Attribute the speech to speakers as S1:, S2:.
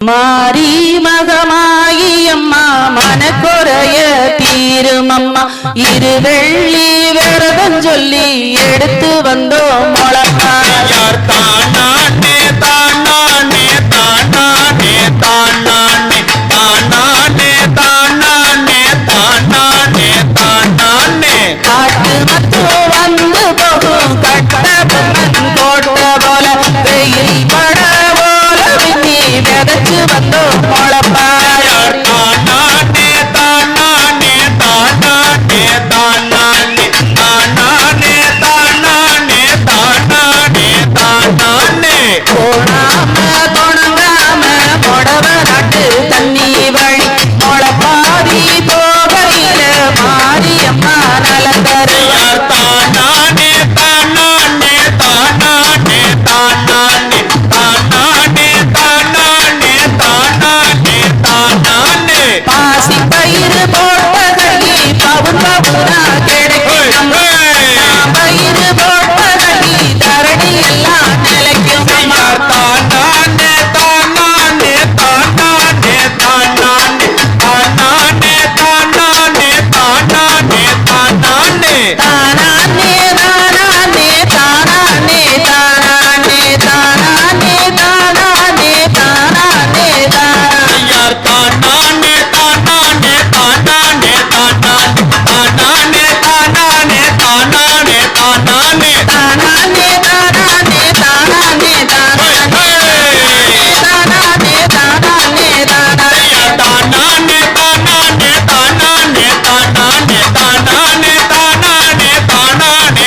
S1: மாறி மகமாயி அம்மா மனக்குறைய தீரும் அம்மா. இரு வெள்ளி விரதம் சொல்லி எடுத்து வந்தோம்.
S2: தானானே
S1: போனாம புடவ நாட்டு தண்ணி வழி. முளப்பாதி போகையில மாரியம்மா நலந்தரு.
S2: யார் தானானே தானானே. தானானே தானானே தானானே தானானே தானானே தானானே தானானே தானானே தானானே தானானே தானானே தானானே தானானே தானானே